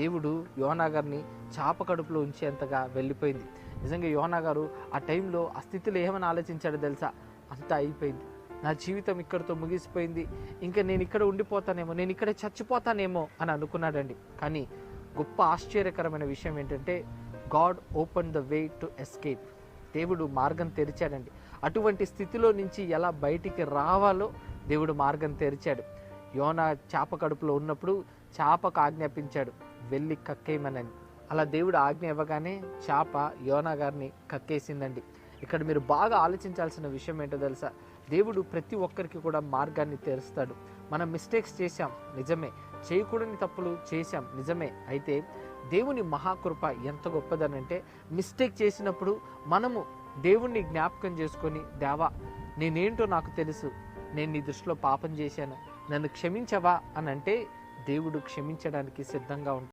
దేవుడు యోనా గారిని చాప కడుపులో ఉంచేంతగా వెళ్ళిపోయింది. నిజంగా యోనా గారు ఆ టైంలో ఆ స్థితిలో ఏమని ఆలోచించాడో తెలుసా? అంతా అయిపోయింది. నా జీవితం ఇక్కడితో ముగిసిపోయింది. ఇంకా నేను ఇక్కడ ఉండిపోతానేమో నేను ఇక్కడే చచ్చిపోతానేమో అని అనుకున్నాడండి. కానీ గొప్ప ఆశ్చర్యకరమైన విషయం ఏంటంటే God open the way to escape. దేవుడు మార్గం తెరిచాడండి. అటువంటి స్థితిలో నుంచి ఎలా బయటికి రావాలో దేవుడు మార్గం తెరిచాడు. యోన చేప కడుపులో ఉన్నప్పుడు చేపకు ఆజ్ఞాపించాడు వెళ్ళి కక్కేయమనని. అలా దేవుడు ఆజ్ఞ ఇవ్వగానే చేప యోనా గారిని కక్కేసిందండి. ఇక్కడ మీరు బాగా ఆలోచించాల్సిన విషయం ఏంటో తెలుసా? దేవుడు ప్రతి ఒక్కరికి కూడా మార్గాన్ని తెరుస్తాడు. మనం మిస్టేక్స్ చేశాం నిజమే. చేయకూడని తప్పులు చేశాం నిజమే. అయితే దేవుని మహాకృప ఎంత గొప్పదనంటే మిస్టేక్ చేసినప్పుడు మనము దేవుణ్ణి జ్ఞాపకం చేసుకొని దేవా నేనేంటో నాకు తెలుసు. నేను నీ దృష్టిలో పాపం చేశాను. నన్ను క్షమించవా అని అంటే దేవుడు క్షమించడానికి సిద్ధంగా ఉంటాడు.